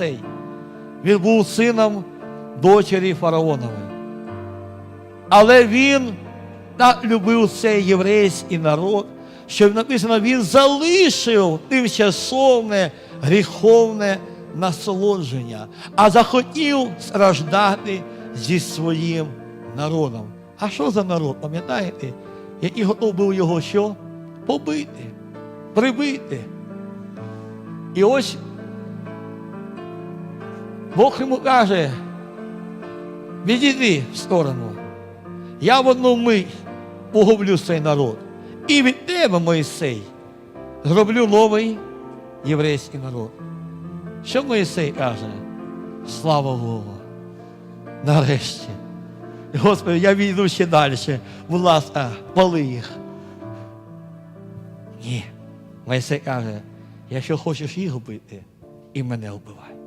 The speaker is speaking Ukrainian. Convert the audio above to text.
Мойсей. Він був сином дочері фараонової. Але він так любив цей єврейський народ, що написано, він залишив тимчасовне гріховне насолодження, а захотів страждати зі своїм народом. А що за народ, пам'ятаєте? Який готов був його що? Побити, прибити. І ось Бог йому каже, відійди в сторону. Я в одну мить погублю цей народ. І від тебе, Моїсей, зроблю новий єврейський народ. Що Моїсей каже? Слава Богу. Нарешті. Господи, я війду ще далі. Будь ласка, пали їх. Ні. Моїсей каже, якщо хочеш їх вбити, і мене вбивай.